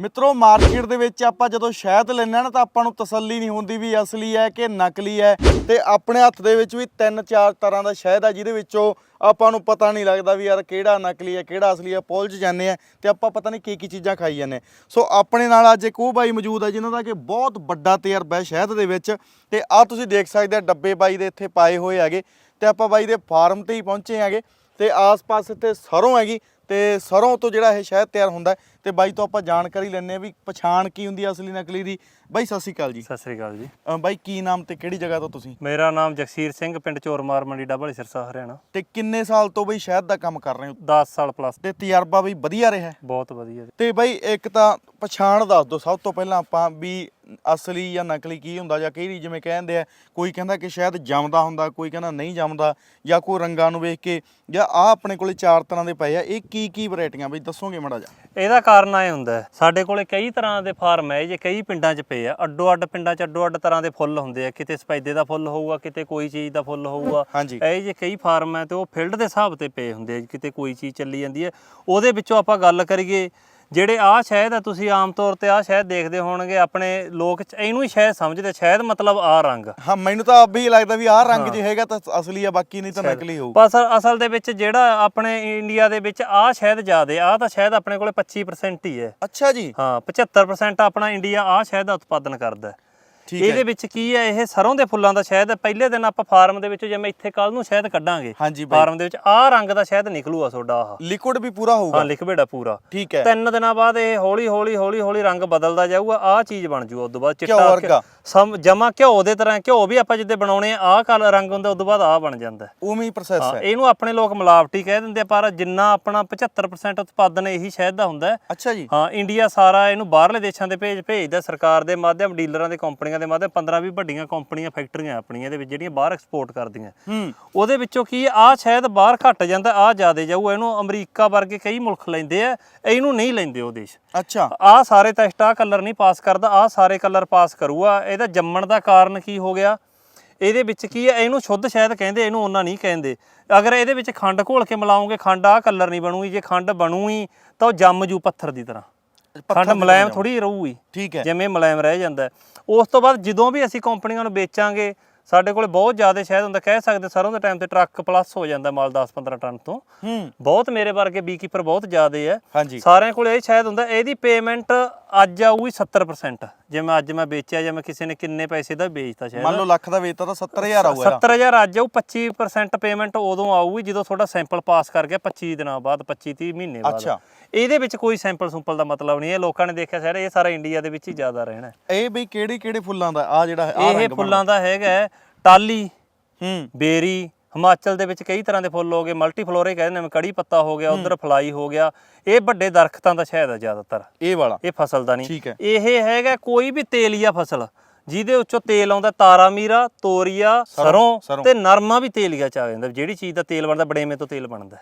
ਮਿੱਤਰੋ, ਮਾਰਕੀਟ ਦੇ ਵਿੱਚ ਆਪਾਂ ਜਦੋਂ ਸ਼ਹਿਦ ਲੈਂਦੇ ਹਾਂ ਨਾ ਤਾਂ ਆਪਾਂ ਨੂੰ ਤਸੱਲੀ ਨਹੀਂ ਹੁੰਦੀ ਵੀ ਅਸਲੀ ਹੈ ਕਿ ਨਕਲੀ ਹੈ ਤੇ ਆਪਣੇ ਹੱਥ ਦੇ ਵਿੱਚ ਵੀ ਤਿੰਨ ਚਾਰ ਤਰ੍ਹਾਂ ਦਾ ਸ਼ਹਿਦ ਹੈ ਜਿਹਦੇ ਵਿੱਚੋਂ ਆਪਾਂ ਨੂੰ ਪਤਾ ਨਹੀਂ ਲੱਗਦਾ ਵੀ ਯਾਰ ਕਿਹੜਾ ਨਕਲੀ ਹੈ, ਕਿਹੜਾ ਅਸਲੀ ਹੈ ਪੋਲਜ ਜਾਂਦੇ ਆ ਤੇ ਆਪਾਂ ਪਤਾ ਨਹੀਂ ਕੀ ਕੀ ਚੀਜ਼ਾਂ ਖਾਈ ਜਾਂਦੇ ਹਾਂ। ਸੋ ਆਪਣੇ ਨਾਲ ਅੱਜ ਇੱਕ ਉਹ ਬਾਈ ਮੌਜੂਦ ਹੈ ਜਿਨ੍ਹਾਂ ਦਾ ਕਿ ਬਹੁਤ ਵੱਡਾ ਤਜਰਬਾ ਹੈ ਸ਼ਹਿਦ ਦੇ ਵਿੱਚ ਤੇ ਆ ਤੁਸੀਂ ਦੇਖ ਸਕਦੇ ਆ, ਡੱਬੇ ਬਾਈ ਦੇ ਇੱਥੇ ਪਾਏ ਹੋਏ ਹੈਗੇ ਤੇ ਆਪਾਂ ਬਾਈ ਦੇ ਫਾਰਮ ਤੇ ਹੀ ਪਹੁੰਚੇ ਹੈਗੇ ਤੇ ਆਸ-ਪਾਸ ਇੱਥੇ ਸਰੋਂ ਹੈਗੀ ਤੇ ਸਰੋਂ ਤੋਂ ਜਿਹੜਾ ਇਹ ਸ਼ਹਿਦ ਤਿਆਰ ਹੁੰਦਾ ਤੇ ਬਾਈ ਤੋਂ ਆਪਾਂ ਜਾਣਕਾਰੀ ਲੈਣੇ ਆ ਵੀ ਪਛਾਣ ਕੀ ਹੁੰਦੀ ਹੈ ਅਸਲੀ ਨਕਲੀ ਦੀ। ਬਾਈ ਸਤਿ ਸ਼੍ਰੀ ਅਕਾਲ ਜੀ। ਸਤਿ ਸ੍ਰੀ ਅਕਾਲ ਜੀ। ਅ, ਬਾਈ ਕੀ ਨਾਮ ਤੇ ਕਿਹੜੀ ਜਗ੍ਹਾ ਤੋਂ ਤੁਸੀਂ? ਮੇਰਾ ਨਾਮ ਜਗਸੀਰ ਸਿੰਘ ਪਿੰਡ ਚੋਰਮਾਰ ਮੰਡੀ ਡੱਬਲ ਸਿਰਸਾ ਹਰਿਆਣਾ। ਤੇ ਕਿੰਨੇ ਸਾਲ ਤੋਂ ਬਈ ਸ਼ਹਿਦ ਦਾ ਕੰਮ ਕਰ ਰਹੇ ਹੋ? 10 ਸਾਲ ਪਲੱਸ ਤੇ ਤਜਰਬਾ ਬਈ ਵਧੀਆ ਰਿਹਾ? ਬਹੁਤ ਵਧੀਆ ਜੀ। ਤੇ ਬਾਈ ਇੱਕ ਤਾਂ ਪਛਾਣ ਦੱਸ ਦਿਓ ਸਭ ਤੋਂ ਪਹਿਲਾਂ ਆਪਾਂ ਵੀ ਅਸਲੀ ਜਾਂ ਨਕਲੀ ਕੀ ਹੁੰਦਾ ਜਾਂ ਕਈ ਜਿਵੇਂ ਕਹਿੰਦੇ ਆ ਕੋਈ ਕਹਿੰਦਾ ਕਿ ਸ਼ਾਇਦ ਜੰਮਦਾ ਹੁੰਦਾ ਕੋਈ ਕਹਿੰਦਾ ਨਹੀਂ ਜੰਮਦਾ ਜਾਂ ਕੋਈ ਰੰਗਾਂ ਨੂੰ ਵੇਖ ਕੇ ਜਾਂ ਆ ਆਪਣੇ ਕੋਲੇ ਚਾਰ ਤਰ੍ਹਾਂ ਦੇ ਪਏ ਆ ਇਹ ਕੀ ਕੀ ਵੈਰਾਈਟੀਆਂ ਬਈ ਦੱਸੋਗੇ ਮੜਾ ਜਾ ਇਹਦਾ ਕਾਰਨ ਆਏ ਹੁੰਦਾ ਸਾਡੇ ਕੋਲੇ ਕਈ ਤਰ੍ਹਾਂ ਦੇ ਫਾਰਮ ਹੈ ਜੇ ਕਈ ਪਿੰਡਾਂ 'ਚ ਪਏ ਆ। ਅੱਡੋ ਅੱਡ ਪਿੰਡਾਂ 'ਚ ਅੱਡੋ ਅੱਡ ਤਰ੍ਹਾਂ ਦੇ ਫੁੱਲ ਹੁੰਦੇ ਆ। ਕਿਤੇ ਸਪੈਦੇ ਦਾ ਫੁੱਲ ਹੋਊਗਾ ਕਿਤੇ ਕੋਈ ਚੀਜ਼ ਦਾ ਫੁੱਲ ਹੋਊਗਾ। ਇਹ ਜੇ ਕਈ ਫਾਰਮ ਹੈ ਤੇ ਉਹ ਫੀਲਡ ਦੇ ਹਿਸਾਬ ਤੇ ਪਏ ਹੁੰਦੇ ਆ ਕਿਤੇ ਕੋਈ ਚੀਜ਼ ਚੱਲੀ ਜਾਂਦੀ ਹੈ। ਉਹਦੇ ਵਿੱਚੋਂ ਆਪਾਂ ਗੱਲ ਕਰੀਏ ਜਿਹੜੇ ਆਹ ਸ਼ਹਿਦ ਆ ਤੁਸੀਂ ਆਮ ਤੌਰ ਤੇ ਆਹ ਸ਼ਹਿਦ ਦੇਖਦੇ ਹੋਣਗੇ ਆਪਣੇ ਲੋਕ ਚ- ਇਹਨੂੰ ਹੀ ਸ਼ਹਿਦ ਸਮਝਦੇ ਸ਼ਹਿਦ ਮਤਲਬ ਆ ਰੰਗ। ਹਾਂ ਮੈਨੂੰ ਤਾਂ ਅੱਬ ਹੀ ਲੱਗਦਾ ਵੀ ਆਹ ਰੰਗ ਜੇ ਹੈਗਾ ਤਾਂ ਅਸਲੀ ਆ ਬਾਕੀ ਨਹੀਂ ਤਾਂ ਨਕਲੀ ਹੋਊ। ਪਰ ਅਸਲ ਅਸਲ ਦੇ ਵਿੱਚ ਜਿਹੜਾ ਆਪਣੇ ਇੰਡੀਆ ਦੇ ਵਿੱਚ ਆਹ ਸ਼ਹਿਦ ਜ਼ਿਆਦੇ ਆਹ ਤਾਂ ਸ਼ਹਿਦ ਆਪਣੇ ਕੋਲੇ 25% ਹੀ ਹੈ। ਅੱਛਾ ਜੀ। ਹਾਂ 75% ਆਪਣਾ ਇੰਡੀਆ ਆਹ ਸ਼ਹਿਦ ਦਾ ਉਤਪਾਦਨ ਕਰਦਾ ਹੈ। ਠੀਕ ਇਹਦੇ ਵਿੱਚ ਕੀ ਹੈ ਇਹ ਸਰੋਂ ਦੇ ਫੁੱਲਾਂ ਦਾ ਸ਼ਹਿਦ ਹੈ। ਪਹਿਲੇ ਦਿਨ ਆਪਾਂ ਫਾਰਮ ਦੇ ਵਿੱਚੋਂ ਜਿਵੇਂ ਇੱਥੇ ਕੱਲ ਨੂੰ ਸ਼ਹਿਦ ਕੱਢਾਂਗੇ ਹਾਂਜੀ ਬਾਈ। ਫਾਰਮ ਦੇ ਵਿੱਚ ਆਹ ਰੰਗ ਦਾ ਸ਼ਹਿਦ ਨਿਕਲੂਗਾ ਤੁਹਾਡਾ ਆਹ। ਲਿਕੁਇਡ ਵੀ ਪੂਰਾ ਹੋਊਗਾ। ਹਾਂ ਲਿਕਵਿਡ ਆ ਪੂਰਾ। ਠੀਕ ਹੈ। ਤਿੰਨ ਦਿਨਾਂ ਬਾਅਦ ਇਹ ਹੌਲੀ ਹੌਲੀ ਹੌਲੀ ਹੌਲੀ ਰੰਗ ਬਦਲਦਾ ਜਾਊਗਾ ਆਹ ਚੀਜ਼ ਬਣ ਜੂ ਉਸ ਤੋਂ ਬਾਅਦ। ਸਮ ਜਮਾ ਘਿਓ ਦੇ ਤਰ੍ਹਾਂ ਘਿਓ ਵੀ ਆਪਾਂ ਜਿੱਦੇ ਬਣਾਉਣੇ ਆ ਆਹ ਕਲਰ ਰੰਗ ਹੁੰਦਾ ਤੋਂ ਬਾਅਦ ਆਹ ਬਣ ਜਾਂਦਾ। ਉਵੇਂ ਹੀ ਪ੍ਰੋਸੈਸ ਹਾਂ ਇਹਨੂੰ ਆਪਣੇ ਲੋਕ ਮਿਲਾਵਟੀ ਕਹਿ ਦਿੰਦੇ ਆ ਪਰ ਜਿੰਨਾ ਆਪਣਾ 75% ਉਤਪਾਦਨ ਇਹੀ ਸ਼ਹਿਦ ਦਾ ਹੁੰਦਾ ਅੱਛਾ ਜੀ। ਹਾਂ ਇੰਡੀਆ ਸਾਰਾ ਇਹਨੂੰ ਬਾਹਰਲੇ ਦੇਸ਼ਾਂ ਦੇ ਭੇਜ ਭੇਜਦਾ ਸਰਕਾਰ ਦੇ ਮਾਧਿਅਮ ਡੀਲਰਾਂ ਦੇ ਕੰਪਨੀਆਂ ਦੇ ਮਾਧਿਅਮ 15 20 ਵੱਡੀਆਂ ਕੰਪਨੀਆਂ ਫੈਕਟਰੀਆਂ ਆਪਣੀਆਂ ਇਹਦੇ ਵਿੱਚ ਜਿਹੜੀਆਂ ਬਾਹਰ ਐਕਸਪੋਰਟ ਕਰਦੀਆਂ। ਹੂੰ। ਉਹਦੇ ਵਿੱਚੋਂ ਕੀ ਆ ਸ਼ਾਇਦ ਬਾਹਰ ਘਟ ਜਾਂਦਾ ਆ ਜ਼ਿਆਦੇ ਜਾਊ ਇਹਨੂੰ ਅਮਰੀਕਾ ਵਰਗੇ ਕਈ ਮੁਲਕ ਲੈਂਦੇ ਆ ਇਹਨੂੰ ਨਹੀਂ ਲੈਂਦੇ ਉਹ ਦੇਸ਼। ਅੱਛਾ। ਆ ਸਾਰੇ ਟੈਸਟ ਆ ਕਲਰ ਨਹੀਂ ਪਾਸ ਕਰਦਾ ਆ ਸਾਰੇ ਕਲਰ ਪਾਸ ਕਰੂਗਾ ਇਹਦਾ ਜੰਮਣ ਦਾ ਕਾਰਨ ਕੀ ਹੋ ਗਿਆ? ਇਹਦੇ ਵਿੱਚ ਕੀ ਹੈ? ਇਹਨੂੰ ਸ਼ੁੱਧ ਸ਼ਾਇਦ ਕਹਿੰਦੇ ਇਹਨੂੰ ਉਹਨਾਂ ਨਹੀਂ ਕਹਿੰਦੇ। ਅਗਰ ਇਹਦੇ ਵਿੱਚ ਖੰਡ ਘੋਲ ਕੇ ਮਿਲਾਉਂਗੇ ਖੰਡ ਆ ਕਲਰ ਨਹੀਂ ਬਣੂਗੀ ਜੇ ਖੰਡ ਬਣੂਗੀ ਤਾਂ ਉਹ ਜੰਮ ਜੂ ਪੱਥਰ ਦੀ ਤਰ੍ਹਾਂ। ਖੰਡ ਮੁਲਾਇਮ ਥੋੜੀ ਰਹੂਗੀ। ਠੀਕ ਹੈ। ਜਿਵੇਂ ਮੁਲਾਇਮ ਰਹਿ ਜਾਂਦਾ। ਉਸ ਤੋਂ ਬਾਅਦ ਜਦੋਂ ਵੀ ਅਸੀਂ ਕੰਪਨੀਆਂ ਨੂੰ ਵੇਚਾਂਗੇ ਸਾਡੇ ਕੋਲੇ ਬਹੁਤ ਜ਼ਿਆਦਾ ਸ਼ਾਇਦ ਹੁੰਦਾ ਕਹਿ ਸਕਦੇ ਸਰੋਂ ਦੇ ਟਾਈਮ ਤੇ ਟਰੱਕ ਪਲੱਸ ਹੋ ਜਾਂਦਾ ਮਾਲ 10-15 ਟਨ ਤੋਂ। ਹੂੰ। ਬਹੁਤ ਮੇਰੇ ਵਰਗੇ ਬੀਕੀਪਰ ਬਹੁਤ ਜ਼ਿਆਦੇ ਹੈ ਹਾਂਜੀ। ਸਾਰਿਆਂ ਕੋਲੇ ਇਹ ਸ਼ਾਇਦ ਹੁੰਦਾ ਇਹਦੀ ਪੇਮੈਂਟ ਅੱਜ ਆਊਗੀ 70% ਜਿਵੇਂ ਅੱਜ ਮੈਂ ਵੇਚਿਆ ਜਾਂ ਮੈਂ ਕਿਸੇ ਨੇ ਕਿੰਨੇ ਪੈਸੇ ਦਾ ਵੇਚਤਾ ਸ਼ਾਇਦ ਮੰਨ ਲਓ ਲੱਖ ਦਾ ਵੇਚਤਾ ਤਾਂ 70000 ਆਊਗਾ 70000 ਅੱਜ ਆਊ 25% ਪੇਮੈਂਟ ਉਦੋਂ ਆਊਗੀ ਜਦੋਂ ਤੁਹਾਡਾ ਸੈਂਪਲ ਪਾਸ ਕਰ ਗਿਆ 25 ਦਿਨਾਂ ਬਾਅਦ 25 30 ਮਹੀਨੇ ਬਾਅਦ। ਅੱਛਾ। ਇਹਦੇ ਵਿੱਚ ਕੋਈ ਸੈਂਪਲ ਸੁੰਪਲ ਦਾ ਮਤਲਬ ਨਹੀਂ ਹੈ। ਲੋਕਾਂ ਨੇ ਦੇਖਿਆ ਸਾਰੇ ਇਹ ਸਾਰਾ ਇੰਡੀਆ ਦੇ ਵਿੱਚ ਹੀ ਜ਼ਿਆਦਾ ਰਹਿਣਾ। ਇਹ ਬਈ ਕਿਹੜੇ ਕਿਹੜੇ ਫੁੱਲਾਂ ਦਾ ਆ ਜਿਹੜਾ ਆ ਇਹ ਫੁੱਲਾਂ ਦਾ ਹੈਗਾ ਟਾਲੀ ਹੂੰ। ਬੇਰੀ ਹਿਮਾਚਲ ਦੇ ਵਿੱਚ ਕਈ ਤਰ੍ਹਾਂ ਦੇ ਫੁੱਲ ਹੋ ਗਏ ਮਲਟੀ ਫਲੋਰੇ ਕਹਿੰਦੇ ਨੇ ਕੜੀ ਪੱਤਾ ਹੋ ਗਿਆ ਉਧਰ ਫਲਾਈ ਹੋ ਗਿਆ। ਇਹ ਵੱਡੇ ਦਰਖਤਾਂ ਦਾ ਸ਼ਾਇਦ ਹੈ ਜ਼ਿਆਦਾਤਰ। ਇਹ ਵਾਲਾ। ਇਹ ਫਸਲ ਦਾ ਨਹੀਂ। ਠੀਕ ਹੈ। ਇਹ ਹੈਗਾ ਕੋਈ ਵੀ ਤੇਲੀਆ ਫਸਲ ਜਿਹਦੇ ਉੱਚੋਂ ਤੇਲ ਆਉਂਦਾ ਤਾਰਾ ਮੀਰਾ ਤੋਰੀਆ ਸਰੋਂ ਸਰੋਂ। ਤੇ ਨਰਮਾ ਵੀ ਤੇਲੀਆ ਚ ਆ ਜਾਂਦਾ। ਜਿਹੜੀ ਚੀਜ਼ ਦਾ ਤੇਲ ਬਣਦਾ ਬੜੇਵੇਂ ਤੋਂ ਤੇਲ ਬਣਦਾ।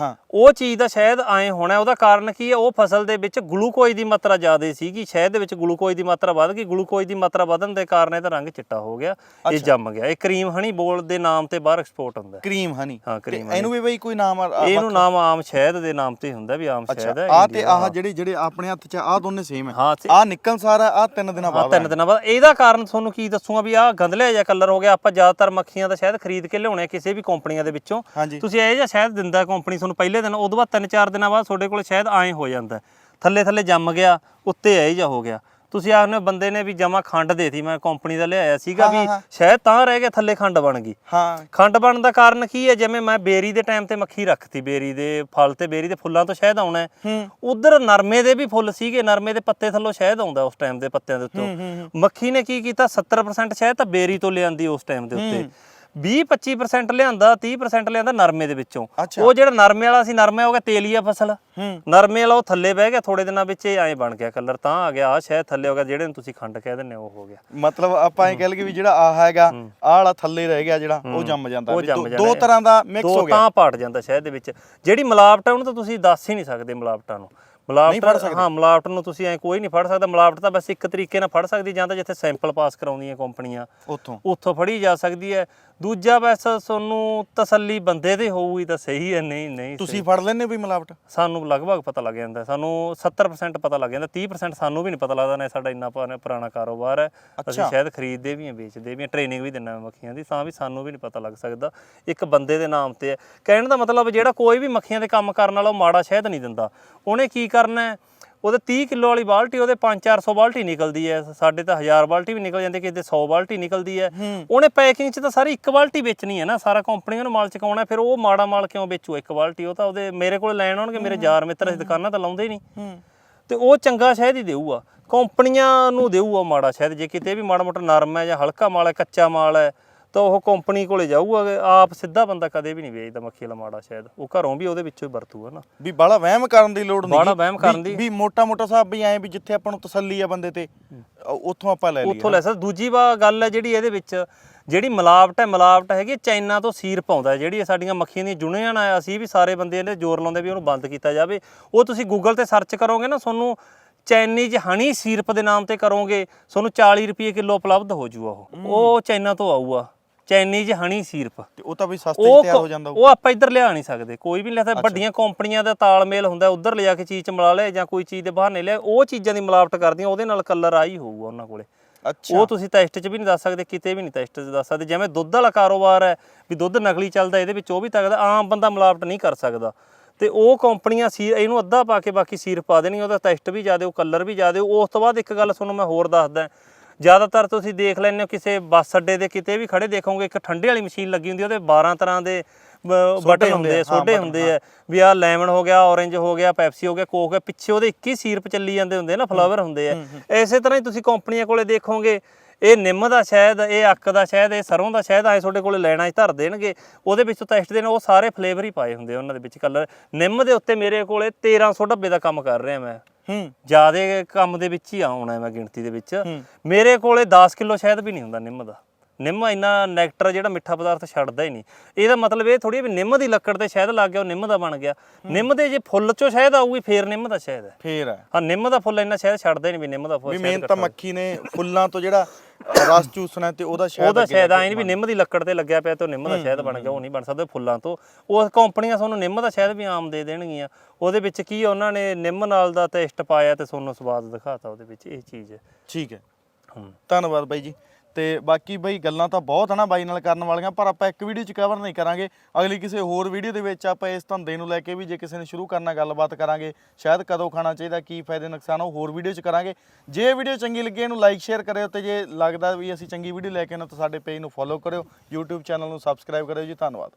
ਹਾਂ। ਉਹ ਚੀਜ਼ ਦਾ ਸ਼ਾਇਦ ਐ ਹੋਣਾ ਉਹਦਾ ਕਾਰਨ ਕੀ ਹੈ? ਉਹ ਫਸਲ ਦੇ ਵਿੱਚ ਗਲੂਕੋਜ਼ ਦੀ ਮਾਤਰਾ ਜ਼ਿਆਦਾ ਸੀਗੀ। ਸ਼ਹਿਦ ਦੇ ਵਿੱਚ ਗਲੂਕੋਜ਼ ਦੀ ਮਾਤਰਾ ਵੱਧ ਗਈ। ਗਲੂਕੋਜ਼ ਦੀ ਮਾਤਰਾ ਵਧਣ ਦੇ ਕਾਰਨ ਇਹਦਾ ਰੰਗ ਚਿੱਟਾ ਹੋ ਗਿਆ ਇਹ ਜੰਮ ਗਿਆ। ਇਹ ਕਰੀਮ ਹਣੀ ਬੋਲ ਦੇ ਨਾਮ ਤੇ ਬਾਹਰ ਐਕਸਪੋਰਟ ਹੁੰਦਾ ਹੈ। Cream honey. ਹਾਂ ਕਰੀਮ ਇਹਨੂੰ ਵੀ ਬਈ ਕੋਈ ਨਾਮ ਆ- ਆ- ਇਹਨੂੰ ਨਾਮ ਆਮ ਸ਼ਹਿਦ ਦੇ ਨਾਮ ਤੇ ਹੁੰਦਾ ਵੀ ਆਮ ਸ਼ਹਿਦ ਹੈ ਆ ਤੇ ਆਹ ਜਿਹੜੇ ਜਿਹੜੇ ਆਪਣੇ ਹੱਥ 'ਚ ਆ ਦੋਨੇ ਸੇਮ ਹੈ। ਆ ਨਿਕਲ ਸਾਰਾ ਆ ਤਿੰਨ ਦਿਨਾਂ ਬਾਅਦ ਤਿੰਨ ਦਿਨਾਂ ਬਾਅਦ। ਇਹਦਾ ਕਾਰਨ ਤੁਹਾਨੂੰ ਕੀ ਦੱਸੂਗਾ ਵੀ ਆਹ ਗੰਦਲਿਆ ਜਿਹਾ ਕਲਰ ਹੋ ਗਿਆ। ਆਪਾਂ ਜ਼ਿਆਦਾਤਰ ਮੱਖੀਆਂ ਦਾ ਸ਼ਹਿਦ ਖਰੀਦ ਕੇ ਲਿਆਉਣੇ ਆ ਕਿਸੇ ਵੀ ਕੰਪਨੀਆਂ ਦੇ ਵਿੱਚੋਂ। ਤੁਸੀਂ ਇਹ ਜਿਹਾ ਸ਼ਹਿਦ ਦਿੰਦਾ ਕੰਪਨੀ ਤੁਹਾਨੂੰ ਪਹਿਲੇ ਦਿਨ ਉਦੋਂ ਬਾਅਦ ਤਿੰਨ ਚਾਰ ਦਿਨਾਂ ਬਾਅਦ ਤੁਹਾਡੇ ਕੋਲ ਸ਼ਹਿਦ ਐਂ ਹੋ ਜਾਂਦਾ। ਥੱਲੇ ਥੱਲੇ ਜੰਮ ਗਿਆ ਉੱਤੇ ਇਹ ਜਿਹਾ ਹੋ ਗਿਆ। ਤੁਸੀਂ ਆਖਨੇ ਬੰਦੇ ਨੇ ਵੀ ਜਮਾ ਖੰਡ ਦੇਤੀ ਮੈਂ ਕੰਪਨੀ ਦਾ ਲਿਆਇਆ ਸੀਗਾ ਵੀ ਹਾਂ। ਸ਼ਹਿਦ ਤਾਂ ਰਹਿ ਗਿਆ ਥੱਲੇ ਖੰਡ ਬਣ ਗਈ। ਹਾਂ। ਖੰਡ ਬਣਨ ਦਾ ਕਾਰਨ ਕੀ ਹੈ? ਜਿਵੇਂ ਮੈਂ ਬੇਰੀ ਦੇ ਟਾਈਮ ਤੇ ਮੱਖੀ ਰੱਖਤੀ ਬੇਰੀ ਦੇ ਫਲ ਤੇ ਬੇਰੀ ਦੇ ਫੁੱਲਾਂ ਤੋਂ ਸ਼ਹਿਦ ਆਉਣਾ ਉਧਰ ਨਰਮੇ ਦੇ ਵੀ ਫੁੱਲ ਸੀਗੇ ਨਰਮੇ ਦੇ ਪੱਤੇ ਥੱਲੋਂ ਸ਼ਹਿਦ ਆਉਂਦਾ ਉਸ ਟਾਈਮ ਦੇ ਪੱਤਿਆਂ ਦੇ ਉੱਤੋਂ। ਮੱਖੀ ਨੇ ਕੀ ਕੀਤਾ? 70% ਸ਼ਹਿਦ ਤਾਂ ਬੇਰੀ ਤੋਂ ਲਿਆਂਦੀ ਉਸ ਟਾਈਮ ਦੇ ਉੱਤੇ। 20 25% ਲਿਆਂਦਾ 30% ਲਿਆਂਦਾ ਨਰਮੇ ਦੇ ਵਿੱਚੋਂ। ਉਹ ਜਿਹੜਾ ਨਰਮੇ ਵਾਲਾ ਸੀ ਨਰਮੇ ਹੋ ਗਿਆ ਤੇਲੀਆ ਫਸਲ। ਹੂੰ। ਨਰਮੇ ਵਾਲਾ ਉਹ ਥੱਲੇ ਬਹਿ ਗਿਆ ਥੋੜੇ ਦਿਨਾਂ ਵਿੱਚ ਇਹ ਐਂ ਬਣ ਗਿਆ ਕਲਰ ਤਾਂ ਆ ਗਿਆ ਆ ਸ਼ਹਿਦ ਥੱਲੇ ਹੋ ਗਿਆ ਜਿਹੜੇ ਨੂੰ ਤੁਸੀਂ ਖੰਡ ਕਹਿ ਦਿੰਦੇ ਉਹ ਹੋ ਗਿਆ। ਮਤਲਬ ਆਪਾਂ ਇਹ ਕਹਿ ਲਈਏ ਵੀ ਜਿਹੜਾ ਆਹ ਹੈਗਾ ਆਹ ਵਾਲਾ ਥੱਲੇ ਰਹਿ ਗਿਆ ਜਿਹੜਾ ਉਹ ਜੰਮ ਜਾਂਦਾ ਦੋ-। ਤਰ੍ਹਾਂ ਦਾ ਮਿਕਸ ਹੋ ਗਿਆ। ਤਾਂ ਪਾਟ ਜਾਂਦਾ ਸ਼ਹਿਦ ਦੇ ਵਿੱਚ। ਜਿਹੜੀ ਮਿਲਾਵਟ ਹੈ ਉਹਨੂੰ ਤਾਂ ਤੁਸੀਂ ਦੱਸ ਹੀ ਨਹੀਂ ਸਕਦੇ ਮਿਲਾਵਟਾਂ ਨੂੰ। ਮਿਲਾਵਟ ਹਾਂ ਮਿਲਾਵਟ ਨੂੰ ਤੁਸੀਂ ਐ ਕੋਈ ਨਹੀਂ ਫੜ ਸਕਦਾ। ਮਿਲਾਵਟ ਤਾਂ ਬਸ ਇੱਕ ਤਰੀਕੇ ਨਾਲ ਫੜ ਸਕਦੀ ਜਾਂ ਤਾਂ ਜਿੱਥੇ ਸੈਂਪਲ ਪਾਸ ਕਰਾਉਂਦੀਆਂ ਕੰਪਨੀਆਂ। ਉੱਥੋਂ। ਉੱਥੋਂ ਫੜੀ ਜਾ ਸਕਦੀ ਹੈ। ਦੂਜਾ ਬਸ ਤੁਹਾਨੂੰ ਤਸੱਲੀ ਬੰਦੇ ਤੇ ਹੋਊਗੀ ਤਾਂ ਸਹੀ ਹੈ ਨਹੀਂ ਨਹੀਂ ਤੁਸੀਂ ਫੜ ਹੋ ਵੀ ਮਿਲਾਵਟ? ਸਾਨੂੰ ਲਗਭਗ ਪਤਾ ਲੱਗ ਜਾਂਦਾ ਸਾਨੂੰ 70% ਪਤਾ ਲੱਗ ਜਾਂਦਾ 30% ਸਾਨੂੰ ਵੀ ਨਹੀਂ ਪਤਾ ਲੱਗਦਾ ਨਾ ਸਾਡਾ ਇੰਨਾ ਪੁਰਾਣਾ- ਕਾਰੋਬਾਰ ਹੈ। ਅਸੀਂ ਸ਼ਾਇਦ ਖਰੀਦਦੇ ਵੀ ਹਾਂ ਵੇਚਦੇ ਵੀ ਹਾਂ ਟ੍ਰੇਨਿੰਗ ਵੀ ਦਿੰਨਾ ਮੱਖੀਆਂ ਦੀ ਤਾਂ ਵੀ ਸਾਨੂੰ ਵੀ ਨਹੀਂ ਪਤਾ ਲੱਗ ਸਕਦਾ ਇੱਕ ਬੰਦੇ ਦੇ ਨਾਮ ਤੇ ਹੈ। ਕਹਿਣ ਦਾ ਮਤਲਬ ਜਿਹੜਾ ਕੋਈ ਵੀ ਮੱਖੀਆਂ ਦੇ ਕੰਮ ਕਰਨ ਵਾਲਾ ਉਹ ਮਾੜਾ ਸ਼ਹਿਦ ਨਹੀਂ ਦਿੰਦਾ। ਉਹਨੇ ਕੀ ਕਰਨਾ ਹੈ? ਉਹਦੇ 30 ਕਿਲੋ ਵਾਲੀ ਬਾਲਟੀ ਉਹਦੇ 5-400 ਬਾਲਟੀ ਨਿਕਲਦੀ ਹੈ ਸਾਡੇ ਤਾਂ 1000 ਬਾਲਟੀ ਵੀ ਨਿਕਲ ਜਾਂਦੀ ਕਿਸੇ ਦੇ 100 ਬਾਲਟੀ ਨਿਕਲਦੀ ਹੈ। ਉਹਨੇ ਪੈਕਿੰਗ 'ਚ ਤਾਂ ਸਾਰੀ ਇੱਕ ਬਾਲਟੀ ਵੇਚਣੀ ਹੈ ਨਾ ਸਾਰਾ ਕੰਪਨੀਆਂ ਨੂੰ ਮਾਲ ਚਕਾਉਣਾ ਫਿਰ ਉਹ ਮਾੜਾ ਮਾਲ ਕਿਉਂ ਵੇਚੂ ਇੱਕ ਬਾਲਟੀ? ਉਹ ਤਾਂ ਉਹਦੇ ਮੇਰੇ ਕੋਲ ਲੈਣ ਆਉਣਗੇ ਮੇਰੇ ਯਾਰ ਮਿੱਤਰ ਇਸ ਦੁਕਾਨਾਂ ਤਾਂ ਲਾਉਂਦੇ ਹੀ। ਨਹੀਂ ਤੇ ਉਹ ਚੰਗਾ ਸ਼ਹਿਦ ਹੀ ਦੇਊਗਾ। ਕੰਪਨੀਆਂ ਨੂੰ ਦੇਊਗਾ ਮਾੜਾ ਸ਼ਹਿਦ ਜੇ ਕਿਤੇ ਵੀ ਮਾੜਾ ਮੋਟਾ ਨਰਮ ਹੈ ਜਾਂ ਹਲਕਾ ਮਾਲ ਹੈ ਕੱਚਾ ਮਾਲ ਹੈ ਤਾਂ ਉਹ ਕੰਪਨੀ ਕੋਲੇ ਜਾਊਗਾ ਆਪ ਸਿੱਧਾ ਬੰਦਾ ਕਦੇ ਵੀ ਨਹੀਂ ਵੇਚਦਾ ਮੱਖੀ ਵਾਲਾ ਮਾੜਾ ਸ਼ਹਿਦ ਉਹ ਘਰੋਂ ਵੀ ਉਹਦੇ ਵਿੱਚੋਂ ਹੀ ਵਰਤੂਗਾ ਨਾ। ਵੀ ਬਾਲਾ ਵਹਿਮ ਕਰਨ ਦੀ ਲੋੜ ਨਹੀਂ। ਬਾਹਲਾ ਵਹਿਮ ਕਰਨ ਦੀ- ਵੀ ਮੋਟਾ ਮੋਟਾ ਸਾਹਿਬ ਵੀ ਐ ਵੀ ਜਿੱਥੇ ਆਪਾਂ ਨੂੰ ਤਸੱਲੀ ਆ ਬੰਦੇ ਤੇ ਉੱਥੋਂ ਆਪਾਂ ਲੈ ਲਈਏ ਉੱਥੋਂ ਲੈ ਸਕਦਾ। ਦੂਜੀ ਵਾ ਗੱਲ ਹੈ ਜਿਹੜੀ ਇਹਦੇ ਵਿੱਚ ਜਿਹੜੀ ਮਿਲਾਵਟ ਹੈ ਮਿਲਾਵਟ ਹੈਗੀ ਚਾਈਨਾ ਤੋਂ ਸੀਰ ਪਾਉਂਦਾ ਜਿਹੜੀ ਸਾਡੀਆਂ ਮੱਖੀਆਂ ਦੀਆਂ ਜੁਣੀਆਂ ਆ ਅਸੀਂ ਵੀ ਸਾਰੇ ਬੰਦੇ ਇਹਨੇ ਜ਼ੋਰ ਲਾਉਂਦੇ ਵੀ ਉਹਨੂੰ ਬੰਦ ਕੀਤਾ ਜਾਵੇ। ਉਹ ਤੁਸੀਂ ਗੂਗਲ ਤੇ ਸਰਚ ਕਰੋਗੇ ਨਾ ਤੁਹਾਨੂੰ ਚਾਈਨੀਜ਼ ਹਨੀ ਸੀਰਪ ਦੇ ਨਾਮ ਤੇ ਕਰੋਗੇ ਤੁਹਾਨੂੰ 40 ਰੁਪਏ ਕਿਲੋ ਉਪਲਬਧ ਹੋ ਜੂਗਾ ਉਹ। ਉਹ ਚਾਈਨਾ ਤੋਂ ਆਊਗਾ। Chinese honey syrup. ਤੇ ਉਹ ਤਾਂ ਵੀ ਸਸਤੇ 'ਚ ਤਿਆਰ ਹੋ ਜਾਂਦਾ ਉਹ। ਆਪਾਂ ਇੱਧਰ ਲਿਆ ਨਹੀਂ ਸਕਦੇ। ਕੋਈ ਵੀ ਨਹੀਂ ਲਿਆ ਵੱਡੀਆਂ ਕੰਪਨੀਆਂ ਦਾ ਤਾਲਮੇਲ ਹੁੰਦਾ ਉਧਰ ਲਿਜਾ ਕੇ ਚੀਜ਼ ਚ ਮਿਲਾ ਲਿਆ ਜਾਂ ਕੋਈ ਚੀਜ਼ ਦੇ ਬਹਾਨੇ ਲਿਆ ਉਹ ਚੀਜ਼ਾਂ ਦੀ ਮਿਲਾਵਟ ਕਰਦੀਆਂ ਉਹਦੇ ਨਾਲ ਕਲਰ ਆ ਹੀ ਹੋਊਗਾ ਉਹਨਾਂ ਕੋਲੇ। ਅੱਛਾ। ਉਹ ਤੁਸੀਂ ਟੈਸਟ 'ਚ ਵੀ ਨਹੀਂ ਦੱਸ ਸਕਦੇ ਕਿਤੇ ਵੀ ਨਹੀਂ ਟੈਸਟ 'ਚ ਦੱਸ ਸਕਦੇ। ਜਿਵੇਂ ਦੁੱਧ ਵਾਲਾ ਕਾਰੋਬਾਰ ਹੈ ਵੀ ਦੁੱਧ ਨਕਲੀ ਚੱਲਦਾ ਇਹਦੇ ਵਿੱਚ ਉਹ ਵੀ ਤੱਕਦਾ ਆਮ ਬੰਦਾ ਮਿਲਾਵਟ ਨਹੀਂ ਕਰ ਸਕਦਾ। ਤੇ ਉਹ ਕੰਪਨੀਆਂ ਸੀ ਇਹਨੂੰ ਅੱਧਾ ਪਾ ਕੇ ਬਾਕੀ ਸੀਰ ਪਾ ਦੇਣੀ ਉਹਦਾ ਟੈਸਟ ਵੀ ਜ਼ਿਆਦੇ ਉਹ ਕਲਰ ਵੀ ਜ਼ਿਆਦੇ ਉਸ ਤੋਂ ਬਾਅਦ ਇੱਕ ਗੱਲ ਤੁਹਾਨੂੰ ਮੈਂ ਹੋਰ ਦੱਸਦਾ ਜ਼ਿਆਦਾਤਰ ਤੁਸੀਂ ਦੇਖ ਲੈਂਦੇ ਹੋ ਕਿਸੇ ਬੱਸ ਅੱਡੇ ਦੇ ਕਿਤੇ ਵੀ ਖੜੇ ਦੇਖੋਗੇ ਇੱਕ ਠੰਡੇ ਵਾਲੀ ਮਸ਼ੀਨ ਲੱਗੀ ਹੁੰਦੀ ਆ, ਉਹਦੇ 12 ਤਰ੍ਹਾਂ ਦੇ ਬਟਨ ਹੁੰਦੇ ਆ ਸੋਡੇ ਹੁੰਦੇ ਆ ਵੀ ਆ ਲੈਮਨ ਹੋ ਗਿਆ ਔਰੇਂਜ ਹੋ ਗਿਆ ਪੈਪਸੀ ਹੋ ਗਿਆ ਕੋਕ ਹੋ ਗਿਆ ਪਿੱਛੇ ਉਹਦੇ 21 ਸੀਰਪ ਚੱਲੀ ਜਾਂਦੇ ਹੁੰਦੇ ਨਾ ਫਲਾਵਰ ਹੁੰਦੇ ਆ। ਐਸੇ ਤਰ੍ਹਾਂ ਹੀ ਤੁਸੀਂ ਕੰਪਨੀਆਂ ਕੋਲੇ ਦੇਖੋਗੇ ਇਹ ਨਿੰਮ ਦਾ ਸ਼ਹਿਦ ਇਹ ਅੱਕ ਦਾ ਸ਼ਹਿਦ ਇਹ ਸਰੋਂ ਦਾ ਸ਼ਹਿਦ ਆਏ ਤੁਹਾਡੇ ਕੋਲੇ ਲੈਣਾ 'ਚ ਧਰ ਦੇਣਗੇ। ਉਹਦੇ ਵਿੱਚੋਂ ਟੈਸਟ ਦੇਣ ਉਹ ਸਾਰੇ ਫਲੇਵਰ ਹੀ ਪਾਏ ਹੁੰਦੇ ਆ ਉਹਨਾਂ ਦੇ ਵਿੱਚ ਕਲਰ ਨਿੰਮ ਦੇ ਉੱਤੇ ਮੇਰੇ ਕੋਲੇ 1300 ਡੱਬੇ ਦਾ ਕੰਮ ਕਰ ਰਿਹਾ ਮੈਂ। ਹੂੰ। ਜਿਆਦੇ ਕੰਮ ਦੇ ਵਿੱਚ ਹੀ ਆਉਣਾ ਮੈਂ ਗਿਣਤੀ ਦੇ ਵਿੱਚ। ਮੇਰੇ ਕੋਲੇ 10 ਕਿਲੋ ਸ਼ਹਿਦ ਵੀ ਨਹੀਂ ਹੁੰਦਾ ਨਿੰਮ ਦਾ। ਨਿੰਮ ਇੰਨਾ ਨੈਕਟਰ ਜਿਹੜਾ ਮਿੱਠਾ ਪਦਾਰਥ ਛੱਡਦਾ ਹੀ ਨਹੀਂ। ਇਹਦਾ ਮਤਲਬ ਇਹ ਥੋੜੀ ਵੀ ਨਿੰਮ ਦੀ ਲੱਕੜ ਤੇ ਸ਼ਹਿਦ ਲੱਗ ਗਿਆ ਉਹ ਨਿੰਮ ਦਾ ਬਣ ਗਿਆ। ਨਿੰਮ ਦੇ ਜੇ ਫੁੱਲ ਚੋਂ ਸ਼ਹਿਦ ਆਊਗੀ ਫੇਰ ਨਿੰਮ ਦਾ ਸ਼ਹਿਦ ਹੈ ਫੇਰ ਹੈ ਹਾਂ ਨਿੰਮ ਦਾ ਫੁੱਲ ਇੰਨਾ ਸ਼ਹਿਦ ਛੱਡਦਾ ਹੀ ਨਹੀਂ ਵੀ ਨਿੰਮ ਦਾ ਫੁੱਲ ਵੀ ਤਾਂ ਮੱਖੀ ਨੇ ਫੁੱਲਾਂ ਤੋਂ ਜਿਹੜਾ ਰਸ ਚੂਸਣਾ ਤੇ ਉਹਦਾ ਸ਼ਾਇਦ ਉਹਦਾ ਆਏ ਨਹੀਂ ਵੀ ਨਿੰਮ ਦੀ ਲੱਕੜ ਤੇ ਲੱਗਿਆ ਪਿਆ ਤੇ ਨਿੰਮ ਦਾ ਸ਼ਹਿਦ ਬਣ ਗਿਆ ਉਹ ਨਹੀਂ ਬਣ ਸਕਦਾ ਫੁੱਲਾਂ ਤੋਂ। ਉਹ ਕੰਪਨੀਆਂ ਤੁਹਾਨੂੰ ਨਿੰਮ ਦਾ ਸ਼ਹਿਦ ਵੀ ਆਮ ਦੇ ਦੇਣਗੀਆਂ। ਉਹਦੇ ਵਿੱਚ ਕੀ ਉਹਨਾਂ ਨੇ ਨਿੰਮ ਨਾਲ ਦਾ ਟੇਸਟ ਪਾਇਆ ਤੇ ਤੁਹਾਨੂੰ ਸਵਾਦ ਦਿਖਾਤਾ ਉਹਦੇ ਵਿੱਚ ਇਹ ਚੀਜ਼। ਹੈ। ਠੀਕ ਹੂੰ। ਧੰਨਵਾਦ ਬਾਈ ਜੀ। ਤੇ ਬਾਕੀ ਬਈ ਗੱਲਾਂ ਤਾਂ ਬਹੁਤ ਹਨਾ ਬਾਈ ਨਾਲ ਕਰਨ ਵਾਲੀਆਂ, ਪਰ ਆਪਾਂ ਇੱਕ ਵੀਡੀਓ 'ਚ ਕਵਰ ਨਹੀਂ ਕਰਾਂਗੇ। ਅਗਲੀ ਕਿਸੇ ਹੋਰ ਵੀਡੀਓ ਦੇ ਵਿੱਚ ਆਪਾਂ ਇਸ ਧੰਦੇ ਨੂੰ ਲੈ ਕੇ ਵੀ ਜੇ ਕਿਸੇ ਨੇ ਸ਼ੁਰੂ ਕਰਨਾ ਗੱਲਬਾਤ ਕਰਾਂਗੇ, ਸ਼ਾਇਦ ਕਦੋਂ ਖਾਣਾ ਚਾਹੀਦਾ, ਕੀ ਫਾਇਦੇ, ਨੁਕਸਾਨ, ਉਹ ਹੋਰ ਵੀਡੀਓ 'ਚ ਕਰਾਂਗੇ। ਜੇ ਵੀਡੀਓ ਚੰਗੀ ਲੱਗੀ ਇਹਨੂੰ ਲਾਈਕ ਸ਼ੇਅਰ ਕਰਿਓ ਤੇ ਜੇ ਲੱਗਦਾ ਵੀ ਅਸੀਂ ਚੰਗੀ ਵੀਡੀਓ ਲੈ ਕੇ ਆਉਣਾ ਤਾਂ ਸਾਡੇ ਪੇਜ ਨੂੰ ਫੋਲੋ ਕਰਿਓ, YouTube ਚੈਨਲ ਨੂੰ ਸਬਸਕ੍ਰਾਈਬ ਕਰਿਓ ਜੀ, ਧੰਨਵਾਦ।